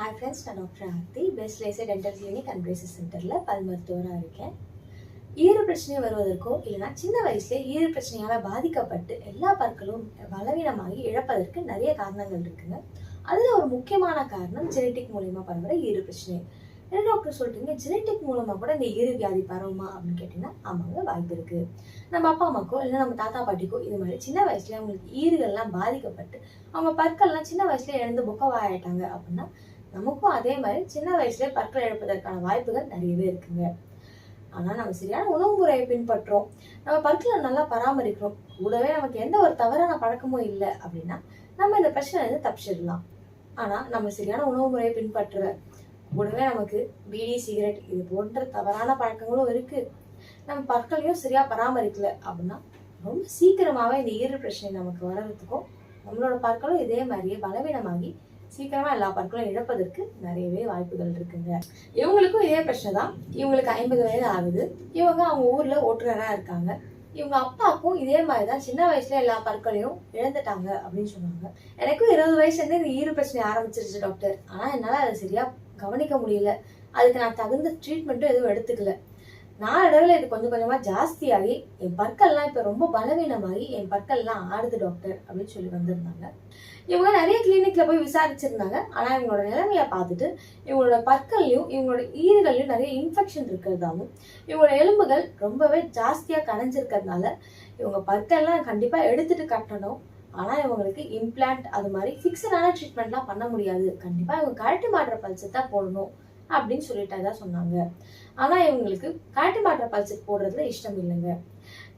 Hi friends நான் doctor Aarthi. Best laser dental clinic and braces சென்டரில் பல் மருத்துவராக இருக்கேன். ஈறு பிரச்சனை வருவதற்கோ இல்லைனா சின்ன வயசுலேயே ஈறு பிரச்சனையால் பாதிக்கப்பட்டு எல்லா பற்களும் பலவீனமாகி இழப்பதற்கு நிறைய காரணங்கள் இருக்குங்க. அதில் ஒரு முக்கியமான காரணம் ஜெனட்டிக் மூலியமாக பரவுகிற ஈறு பிரச்சனை. என்ன டாக்டர் சொல்லிட்டீங்க ஜெனட்டிக் மூலமாக கூட இந்த ஈறு வியாதி பரவுமா அப்படின்னு கேட்டிங்கன்னா ஆமாங்க வாய்ப்பு இருக்குது நம்ம அப்பா அம்மாக்கோ இல்லை நம்ம தாத்தா பாட்டிக்கோ இது மாதிரி சின்ன வயசுலேயே அவங்களுக்கு ஈறுகள்லாம் பாதிக்கப்பட்டு அவங்க பற்கள்லாம் சின்ன வயசுலேயே இழந்து புக்கவாயிட்டாங்க அப்படின்னா நமக்கும் அதே மாதிரி சின்ன வயசுல பற்கள் இழப்பதற்கான வாய்ப்புகள் நிறையவே இருக்குங்க. ஆனா நம்ம சரியான உணவு முறையை பின்பற்றோம். நம்ம பற்களை நல்லா பராமரிக்கிறோம். கூடவே நமக்கு எந்த ஒரு தவறான பழக்கமும் இல்லை அப்படின்னா நம்ம இந்த பிரச்சனை தப்பிச்சிடலாம். ஆனா நம்ம சரியான உணவு முறையை பின்பற்றுற கூடவே நமக்கு பீடி சிகரெட் இது போன்ற தவறான பழக்கங்களும் இருக்கு. நம்ம பற்களையும் சரியா பராமரிக்கல அப்படின்னா ரொம்ப சீக்கிரமாவே இந்த ஈரல் பிரச்சனை நமக்கு வர்றதுக்கும் நம்மளோட பற்களும் இதே மாதிரியே பலவீனமாகி சீக்கிரமா எல்லா பற்களும் இழப்பதற்கு நிறையவே வாய்ப்புகள் இருக்குங்க. இவங்களுக்கும் இதே பிரச்சனை தான். இவங்களுக்கு ஐம்பது வயது ஆகுது. இவங்க அவங்க ஊர்ல ஓட்டுநராக இருக்காங்க. இவங்க அப்பாவுக்கும் இதே மாதிரி தான் சின்ன வயசுல எல்லா பற்களையும் இழந்துட்டாங்க அப்படின்னு சொன்னாங்க. எனக்கும் இருபது வயசுலேருந்து இந்த ஈறு பிரச்சனை ஆரம்பிச்சிருச்சு டாக்டர். ஆனா என்னால அதை சரியா கவனிக்க முடியல. அதுக்கு நான் தகுந்த ட்ரீட்மெண்ட்டும் எதுவும் எடுத்துக்கல. நாளடைவில் இது கொஞ்சம் கொஞ்சமாக ஜாஸ்தியாகி என் பற்கள்லாம் இப்போ ரொம்ப பலவீனமாகி என் பற்கள்லாம் ஆடுது டாக்டர் அப்படின்னு சொல்லி வந்திருந்தாங்க. இவங்க நிறைய கிளினிக்கில் போய் விசாரிச்சிருந்தாங்க. ஆனால் இவங்களோட நிலைமையை பார்த்துட்டு இவங்களோட பற்கள்லையும் இவங்களோட ஈறுகள்லையும் நிறைய இன்ஃபெக்ஷன் இருக்கிறதாவும் இவங்களோட எலும்புகள் ரொம்பவே ஜாஸ்தியாக கரைஞ்சிருக்கிறதுனால இவங்க பற்கள்லாம் கண்டிப்பாக எடுத்துட்டு கட்டணும். ஆனால் இவங்களுக்கு இம்ப்ளான்ட் அது மாதிரி ஃபிக்ஸடான ட்ரீட்மெண்ட்லாம் பண்ண முடியாது. கண்டிப்பாக இவங்க கழட்டி மாற்ற பல்சத்தை தான் போடணும் அப்படின்னு சொல்லிட்டு தான் சொன்னாங்க. ஆனால் இவங்களுக்கு காட்டு மாற்ற பல்சர் போடுறதுல இஷ்டம் இல்லைங்க.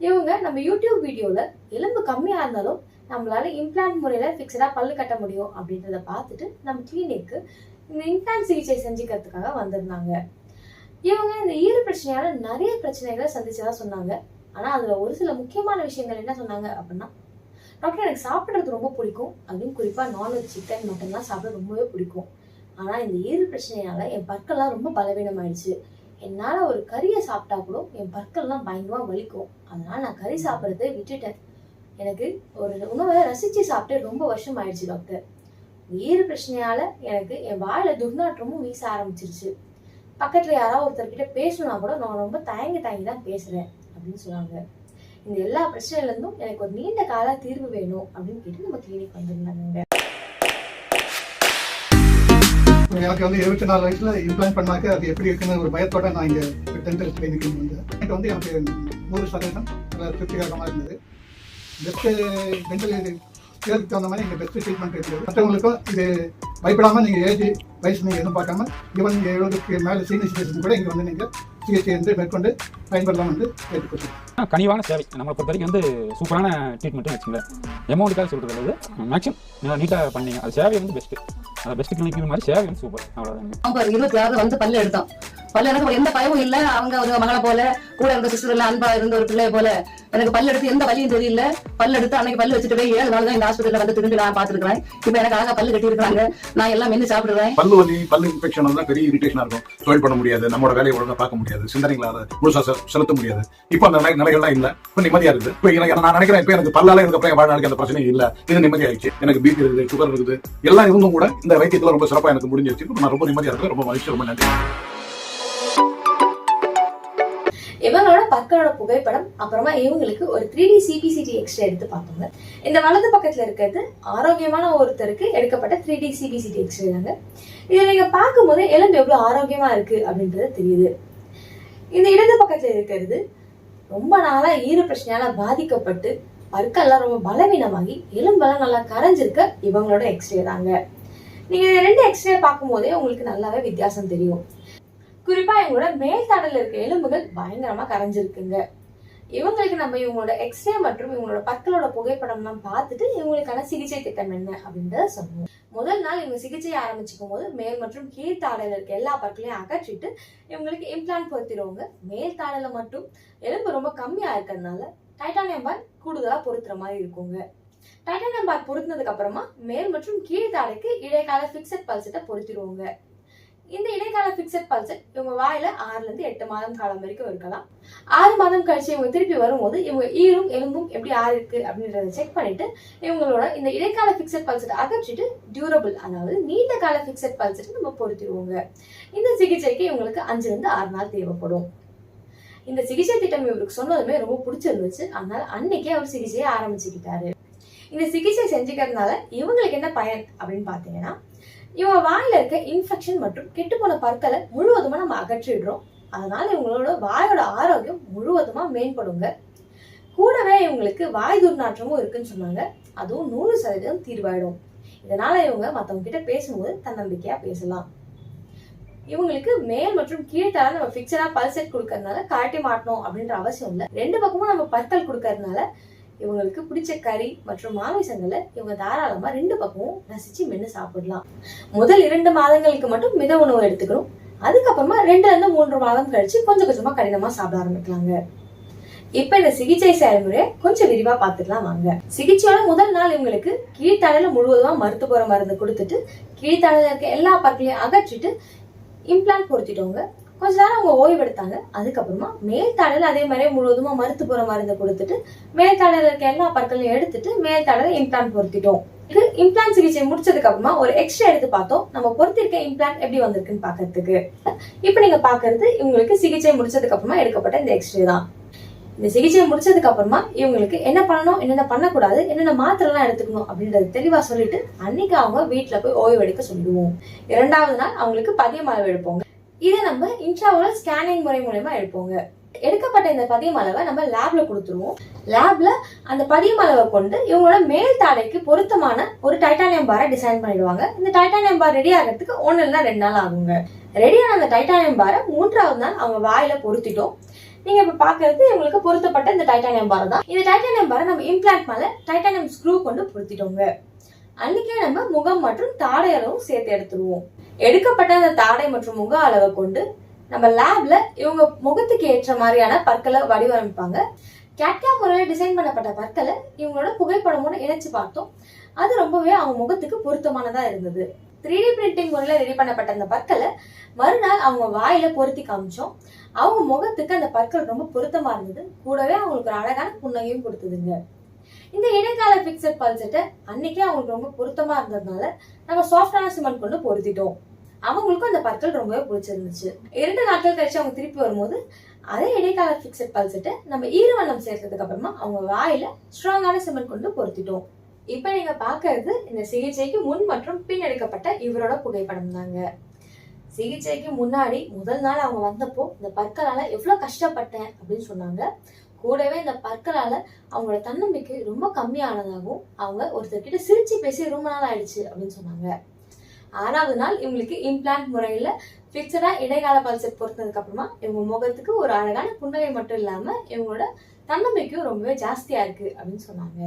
இவங்க நம்ம யூடியூப் வீடியோவில் எலும்பு கம்மியாக இருந்தாலும் நம்மளால இம்ப்ளான்ட் முறையில் ஃபிக்ஸடாக பல்லு கட்ட முடியும் அப்படின்றத பார்த்துட்டு நம்ம கிளினிக்கு இந்த இம்ப்ளான்ட் சிகிச்சை செஞ்சுக்கிறதுக்காக வந்திருந்தாங்க. இவங்க இந்த ஈறு பிரச்சனையால நிறைய பிரச்சனைகளை சந்திச்சதா சொன்னாங்க. ஆனால் அதில் ஒரு சில முக்கியமான விஷயங்கள் என்ன சொன்னாங்க அப்படின்னா டாக்டர் எனக்கு சாப்பிட்றது ரொம்ப பிடிக்கும். அதுவும் குறிப்பாக நான்வெஜ் சிக்கன் மட்டன்லாம் சாப்பிட ரொம்பவே பிடிக்கும். ஆனால் இந்த ஈறு பிரச்சனையால என் பற்கள்லாம் ரொம்ப பலவீனமாயிடுச்சு. என்னால் ஒரு கறியை சாப்பிட்டா கூட என் பற்கள்லாம் பயங்கரமாக வலிக்கும். அதனால் நான் கறி சாப்பிட்றதை விட்டுட்டேன். எனக்கு ஒரு உணவை ரசித்து சாப்பிட்டு ரொம்ப வருஷம் ஆயிடுச்சு டாக்டர் ஈறு பிரச்சனையால எனக்கு என் வாயில் துர்நாற்றமும் வீச ஆரம்பிச்சிருச்சு. பக்கத்தில் யாராவது ஒருத்தர்கிட்ட பேசணும்னா கூட நான் ரொம்ப தயங்கி தயங்கி தான் பேசுகிறேன் அப்படின்னு சொன்னாங்க. இந்த எல்லா பிரச்சனையிலேருந்தும் எனக்கு ஒரு நீண்ட கால தீர்வு வேணும் அப்படின்னு கேட்டு நம்ம கிளினிக் வந்துருந்தாங்க. எனக்கு வந்து இருபத்தி நாலு வயசுல இம்ப்ளான் பண்ணாக்க அது எப்படி இருக்குன்னு ஒரு பயத்தோட நான் இங்க டென்டல் கிளினிக் வந்தேன் எனக்கு வந்து எனக்கு நூறு சதவீதம் நல்ல திருப்திகரமாக இருந்தது. பெஸ்ட் டென்டல் இதுக்கு தகுந்த மாதிரி இங்கே பெஸ்ட் ட்ரீட்மெண்ட் இருக்குது. மற்றவங்களுக்கும் இது பயப்படாம நீங்க ஏஜ் வயசு நீங்க எதுவும் பார்க்காம ஈவன் எழுபதுக்கு மேல சீனியர் சிட்டிசன் கூட இங்க வந்து நீங்க சிகிச்சை வந்து மேற்கொண்டு பயன்பெறலாம் வந்து கேட்டுக்கொள்கிறேன். கனிவான சேவை. நம்மளை பொறுத்த வரைக்கும் வந்து சூப்பரான ட்ரீட்மெண்ட்னு வச்சுங்களேன் எமௌண்ட்டுக்காக சொல்கிறது இல்லை மேக்ஸிமம் நீட்டாக பண்ணீங்க. அது சேவை வந்து பெஸ்ட்டு அது பெஸ்ட் கிளினிக் மாதிரி சேவை வந்து சூப்பர் நவம்பர் இருபத்தி ஆறு வந்து பல்லு எடுத்தோம். பல்லு எனக்கு எந்த பயமும் இல்ல. அவங்க ஒரு மகளை போல கூட இருந்த சிஸ்டர் எல்லாம் அன்பா இருந்த ஒரு பிள்ளை போல. எனக்கு பல்லு எடுத்து எந்த வலியும் தெரியல. பல்லு எடுத்து அன்னைக்கு பல்லு வச்சுட்டு போய் ஏழு நாள் தான் இந்த ஆஸ்பத்திரியில வந்து திரும்பி நான் பாத்துருக்கேன் இப்ப எனக்கு அழகா பல்லு கட்டி இருக்காங்க நான் எல்லாம் மென்னு சாப்பிடுறேன். பல்லு வலி பல்லு இன்ஃபெக்ஷன் தான் பெரிய இரிட்டேஷனா இருக்கும். தொழில் பண்ண முடியாது. நம்மளோட வேலையை ஒழுங்கா பார்க்க முடியாது. சிந்தனைகளாக முழுசா செலுத்த முடியாது. இப்ப அந்த நிலைகள்லாம் இல்ல. இப்ப நிம்மதியா இருக்குது. இப்ப எனக்கு நான் நினைக்கிறேன் இப்ப எனக்கு பல்லால எனக்கு அப்புறம் வாழ்நாளுக்கு அந்த பிரச்சனையும் இல்ல. இது நிம்மதி ஆயிடுச்சு. எனக்கு பிபி இருக்குது சுகர் இருக்குது. எல்லாம் இருந்தும் கூட இந்த வைத்தியத்துல ரொம்ப சிறப்பா எனக்கு முடிஞ்சிருச்சு. நான் ரொம்ப நிம்மதியா இருக்கேன் ரொம்ப மகிழ்ச்சி ரொம்ப நன்றி. இவங்களோட பற்களோட புகைப்படம் அப்புறமா இவங்களுக்கு ஒரு த்ரீ டி சிபிசிடி எக்ஸ்ரே எடுத்து பார்த்தோங்க. இந்த வலது பக்கத்துல இருக்கிறது ஆரோக்கியமான ஒருத்தருக்கு எடுக்கப்பட்ட த்ரீ டி சிபிசிடி எக்ஸ்ரே தாங்க. இதை நீங்க பார்க்கும்போது எலும்பு எவ்வளவு ஆரோக்கியமா இருக்கு அப்படின்றது தெரியுது. இந்த இடது பக்கத்துல இருக்கிறது ரொம்ப நாளா ஈர பிரச்சனையால பாதிக்கப்பட்டு பற்கள்லாம் ரொம்ப பலவீனமாகி எலும்பெல்லாம் நல்லா கரைஞ்சிருக்க இவங்களோட எக்ஸ்ரே தாங்க. நீங்க ரெண்டு எக்ஸ்ரே பார்க்கும்போதே உங்களுக்கு நல்லாவே வித்தியாசம் தெரியும். குறிப்பா இவங்களோட மேல் இருக்க எலும்புகள் பயங்கரமா கரைஞ்சிருக்குங்க. இவங்களுக்கு நம்ம இவங்களோட எக்ஸ்ரே மற்றும் இவங்களோட பற்களோட புகைப்படம்லாம் பார்த்துட்டு இவங்களுக்கான சிகிச்சை திட்டம் என்ன அப்படின்றத சொல்லணும் முதல் நாள் இவங்க சிகிச்சை ஆரம்பிச்சுக்கும் போது மேல் மற்றும் கீழ் இருக்க எல்லா பற்களையும் அகற்றிட்டு இவங்களுக்கு இம்ப்ளான்ட் பொருத்திடுவாங்க. மேல் தாடையில மட்டும். எலும்பு ரொம்ப கம்மியா இருக்கிறதுனால டைட்டானியம் பார் கூடுதலா பொருத்துற மாதிரி இருக்குங்க. டைட்டானியம் பார் பொருத்தினதுக்கு அப்புறமா மேல் மற்றும் கீழ் தாடைக்கு இடைக்கால ஃபிக்ஸட் பல்சத்தை பொருத்திடுவாங்க. இந்த இடைக்கால பிக்சட் பல்சட் இவங்க வாயில ஆறுல இருந்து எட்டு மாதம் காலம் வரைக்கும் இருக்கலாம். ஆறு மாதம் கழிச்சு இவங்க திருப்பி வரும்போது இவங்க ஈரும் எலும்பும் எப்படி ஆறு இருக்கு அப்படின்றத செக் பண்ணிட்டு இவங்களோட இந்த இடைக்கால பிக்சட் பல்சட் அகற்றிட்டு டியூரபிள் அதாவது நீண்ட கால பிக்சட் பல்சட் நம்ம பொருத்திடுவோங்க. இந்த சிகிச்சைக்கு இவங்களுக்கு அஞ்சுல இருந்து ஆறு நாள் தேவைப்படும். இந்த சிகிச்சை திட்டம் இவருக்கு சொன்னதுமே ரொம்ப பிடிச்சிருந்துச்சு. அதனால அன்னைக்கே அவர் சிகிச்சையை ஆரம்பிச்சுக்கிட்டாரு. இந்த சிகிச்சை செஞ்சுக்கிறதுனால இவங்களுக்கு என்ன பயன் அப்படின்னு பார்த்தீங்கன்னா இவங்க வாயில இருக்க இன்ஃபெக்ஷன் மற்றும் கெட்டுப்போன பற்களை முழுவதுமா நம்ம அகற்றிடுறோம். அதனால இவங்களோட வாயோட ஆரோக்கியம் முழுவதுமா மேம்படுங்க. கூடவே இவங்களுக்கு வாய் துர்நாற்றமும் இருக்குன்னு சொன்னாங்க. அதுவும் நூறு சதவீதம் தீர்வாயிடும். இதனால இவங்க மற்றவங்க கிட்ட பேசும்போது தன்னம்பிக்கையா பேசலாம். இவங்களுக்கு மேல் மற்றும் கீழ்த்தால நம்ம பிக்சரா பல்செட் கொடுக்கறதுனால காட்டி மாட்டணும் அப்படின்ற அவசியம் இல்லை. ரெண்டு பக்கமும் நம்ம பற்கள் கொடுக்கறதுனால இவங்களுக்கு பிடிச்ச கறி மற்றும் மாமிசங்களை இவங்க தாராளமா ரெண்டு பக்கமும் ரசிச்சு மென்று சாப்பிடலாம். முதல் இரண்டு மாதங்களுக்கு மட்டும் மித உணவு எடுத்துக்கணும். அதுக்கப்புறமா ரெண்டுல இருந்து மூன்று மாதம் கழிச்சு கொஞ்சம் கொஞ்சமா கடினமா சாப்பிட ஆரம்பிக்கலாங்க. இப்ப இந்த சிகிச்சை செயல்முறையை கொஞ்சம் விரிவா பாத்துக்கலாம் வாங்க. சிகிச்சையோட முதல் நாள் இவங்களுக்கு கீழ்த்தலையில முழுவதுமா மருத்துவ மருந்து கொடுத்துட்டு கீழ்த்தலையில இருக்க எல்லா பற்களையும் அகற்றிட்டு இம்ப்ளான்ட் பொருத்திட்டோங்க. கொஞ்ச நேரம் அவங்க ஓய்வெடுத்தாங்க. அதுக்கப்புறமா மேல் அதே மாதிரியே முழுவதுமா மருத்துவ மருந்து கொடுத்துட்டு மேல்தடல் இருக்க எல்லா பற்களையும் எடுத்துட்டு மேல் இம்ப்ளான் பொருத்திட்டோம். இது இம்ப்ளான் சிகிச்சை முடிச்சதுக்கு அப்புறமா ஒரு எக்ஸ்ரே எடுத்து பார்த்தோம். நம்ம பொருத்திருக்க இம்ப்ளான் எப்படி வந்திருக்குன்னு பாக்கிறதுக்கு இப்போ நீங்க பாக்குறது இவங்களுக்கு சிகிச்சை முடிச்சதுக்கு அப்புறமா எடுக்கப்பட்ட இந்த எக்ஸ்ரே தான். இந்த சிகிச்சை முடிச்சதுக்கு அப்புறமா இவங்களுக்கு என்ன பண்ணணும் என்னென்ன பண்ணக்கூடாது என்னென்ன மாத்திரைலாம் எடுத்துக்கணும் அப்படின்றது தெளிவா சொல்லிட்டு அன்னைக்கு அவங்க வீட்டுல போய் ஓய்வு எடுக்க சொல்லிடுவோம். இரண்டாவது நாள் அவங்களுக்கு பதியம் அளவு எடுப்போங்க. இதை நம்ம இன்ட்ராவல் ஸ்கேனிங் முறை மூலயமா எடுப்போங்க. எடுக்கப்பட்ட இந்த பதியம் அளவை நம்ம லேப்ல கொடுத்துருவோம். லேப்ல அந்த பதியம் அளவை கொண்டு இவங்களோட மேல் தாடைக்கு பொருத்தமான ஒரு டைட்டானியம் பாரை டிசைன் பண்ணிடுவாங்க. இந்த டைட்டானியம் பார் ரெடி ஆகிறதுக்கு ஒன்னு இல்லைன்னா ரெண்டு நாள் ஆகுங்க. ரெடியான அந்த டைட்டானியம் பாரை மூன்றாவது நாள் அவங்க வாயில பொருத்திட்டோம். நீங்க இப்ப பாக்குறது இவங்களுக்கு பொருத்தப்பட்ட இந்த டைட்டானியம் பார் தான். இந்த டைட்டானியம் பாரை நம்ம இம்ப்ளான்ட் மேல டைட்டானியம் ஸ்க்ரூ கொண்டு பொருத்திட்டோங்க. அன்னைக்கே நம்ம முகம் மற்றும் தாடை அளவும் சேர்த்து எடுத்துருவோம். எடுக்கப்பட்ட அந்த தாடை மற்றும் முக அளவை கொண்டு நம்ம லேப்ல இவங்க முகத்துக்கு ஏற்ற மாதிரியான பற்களை வடிவமைப்பாங்க. கேட்கா முறையில் டிசைன் பண்ணப்பட்ட பற்களை இவங்களோட புகைப்படமோட இணைச்சு பார்த்தோம். அது ரொம்பவே அவங்க முகத்துக்கு பொருத்தமானதா இருந்தது. த்ரீ டி பிரிண்டிங் முறையில் ரெடி பண்ணப்பட்ட அந்த பற்களை மறுநாள் அவங்க வாயில பொருத்தி காமிச்சோம். அவங்க முகத்துக்கு அந்த பற்கள் ரொம்ப பொருத்தமா இருந்தது. கூடவே அவங்களுக்கு ஒரு அழகான புன்னகையும் கொடுத்ததுங்க. இந்த இடைக்கால பிக்சட் பல்செட்டை அன்னைக்கே அவங்களுக்கு ரொம்ப பொருத்தமா இருந்ததுனால நம்ம சாஃப்டான சிமெண்ட் கொண்டு பொருத்திட்டோம். அவங்களுக்கும் அந்த பற்கள் ரொம்பவே பிடிச்சிருந்துச்சு. இரண்டு நாட்கள் கழிச்சு அவங்க திருப்பி வரும்போது அதே இடைக்கால பிக்சட் பல்செட்டை நம்ம ஈரவண்ணம் சேர்த்ததுக்கு அப்புறமா அவங்க வாயில ஸ்ட்ராங்கான சிமெண்ட் கொண்டு பொருத்திட்டோம். இப்ப நீங்க பாக்குறது இந்த சிகிச்சைக்கு முன் மற்றும் பின் எடுக்கப்பட்ட இவரோட புகைப்படம் தாங்க. சிகிச்சைக்கு முன்னாடி முதல் நாள் அவங்க வந்தப்போ இந்த பற்களால எவ்வளவு கஷ்டப்பட்டேன் அப்படின்னு சொன்னாங்க. கூடவே இந்த பற்களால அவங்களோட தன்னம்பிக்கை ரொம்ப கம்மியானதாகவும் அவங்க ஒருத்தர்கிட்ட சிரிச்சு பேசி ரொம்ப நாள் ஆயிடுச்சு அப்படின்னு சொன்னாங்க. ஆறாவது நாள் இவங்களுக்கு இம்ப்ளான்ட் முறையில ஃபிக்ஸடா இடைக்கால பல்செட் பொறுத்ததுக்கு அப்புறமா இவங்க முகத்துக்கு ஒரு அழகான புன்னகை மட்டும் இல்லாம இவங்களோட தன்னம்பிக்கையும் ரொம்பவே ஜாஸ்தியா இருக்கு அப்படின்னு சொன்னாங்க.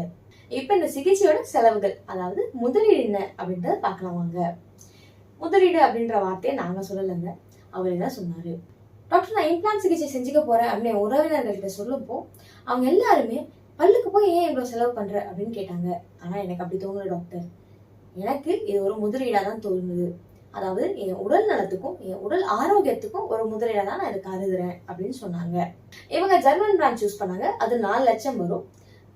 இப்ப இந்த சிகிச்சையோட செலவுகள் அதாவது முதலீடு என்ன அப்படின்றத பார்க்கலாம் வாங்க. முதலீடு அப்படின்ற வார்த்தையை நாங்க சொல்லலைங்க. அவரே தான் சொன்னாரு. டாக்டர் நான் இம்ப்ளான்ட் சிகிச்சை செஞ்சுக்க போறேன் அப்படின்னு என் உறவினர்கள்ட்ட சொல்லும்போ அவங்க எல்லாருமே பல்லுக்கு போய் ஏன் இவ்வளோ செலவு பண்ற? அப்படின்னு கேட்டாங்க. ஆனா எனக்கு அப்படி தோணல டாக்டர். எனக்கு இது ஒரு முதலீடா தான் தோணுது. அதாவது என் உடல் நலத்துக்கும் என் உடல் ஆரோக்கியத்துக்கும் ஒரு முதலீடா தான் நான் இதை கருதுறேன் அப்படின்னு சொன்னாங்க. இவங்க ஜெர்மன் பிராண்ட் சூஸ் பண்ணாங்க. அது நாலு லட்சம் வரும்.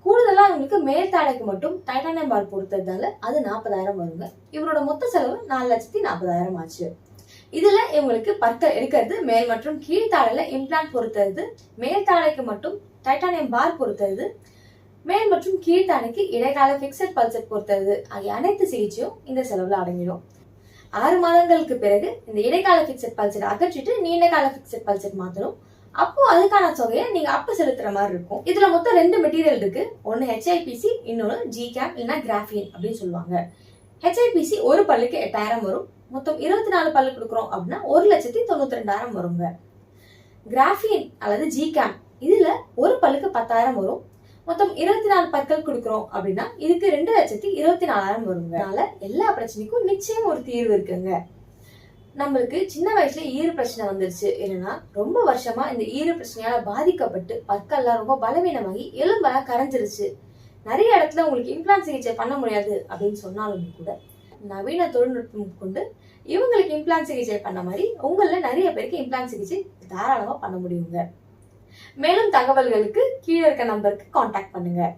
கூடுதலா இவங்களுக்கு மேல்தாடைக்கு மட்டும் டைட்டானியம் பார் பொறுத்ததால அது நாற்பதாயிரம் வருங்க. இவரோட மொத்த செலவு நாலு லட்சத்தி நாற்பதாயிரம் ஆச்சு. இதுல இவங்களுக்கு பற்கள் எடுக்கிறது மேல் மற்றும் கீழ்த்தாடையில இம்ப்ளான்ட் பொறுத்தது மேல் தாடைக்கு மட்டும் டைட்டானியம் பார் பொறுத்தது மேல் மற்றும் கீழ்த்தாடைக்கு இடைக்கால பிக்சட் பல்செட் பொறுத்தது ஆகிய அனைத்து சிகிச்சையும் இந்த செலவுல அடங்கிடும். ஆறு மாதங்களுக்கு பிறகு இந்த இடைக்கால பிக்சட் பல்சட் அகற்றிட்டு நீண்ட கால பிக்சட் பல்செட் மாத்தணும். அப்போ அதுக்கான தொகையை நீங்க அப்ப செலுத்துற மாதிரி இருக்கும். இதுல மொத்தம் ரெண்டு மெட்டீரியல் இருக்கு. ஒன்னு ஹெச்ஐபிசி இன்னொன்னு ஜி கேம் இல்லைன்னா கிராஃபின் அப்படின்னு சொல்லுவாங்க. ஹெச்ஐபிசி ஒரு பல்லுக்கு எட்டாயிரம் வரும். மொத்தம் இருபத்தி நாலு பல்லு கொடுக்குறோம் அப்படின்னா ஒரு லட்சத்தி தொண்ணூத்தி ரெண்டாயிரம் வருங்க. கிராஃபின் அல்லது ஜிகேம் இதுல ஒரு பல்லுக்கு பத்தாயிரம் வரும். மொத்தம் இருபத்தி நாலு பற்கள் கொடுக்குறோம் அப்படின்னா இதுக்கு ரெண்டு லட்சத்தி இருபத்தி நாலாயிரம் வருங்க. அதனால எல்லா பிரச்சனைக்கும் நிச்சயம் ஒரு தீர்வு இருக்குங்க. நம்மளுக்கு சின்ன வயசுல ஈறு பிரச்சனை வந்துருச்சு. என்னன்னா ரொம்ப வருஷமா இந்த ஈறு பிரச்சனையால பாதிக்கப்பட்டு பற்கள்லாம் ரொம்ப பலவீனமாகி எலும்பெல்லாம் கரைஞ்சிருச்சு. நிறைய இடத்துல உங்களுக்கு இம்ப்ளான் சிகிச்சை பண்ண முடியாது அப்படின்னு சொன்னாலும் கூட நவீன தொழில்நுட்பம் கொண்டு இவங்களுக்கு இம்ப்ளான் சிகிச்சை பண்ண மாதிரி உங்களில் நிறைய பேருக்கு இம்ப்ளான் சிகிச்சை தாராளமாக பண்ண முடியுங்க. மேலும் தகவல்களுக்கு கீழே இருக்க நம்பருக்கு காண்டாக்ட் பண்ணுங்கள்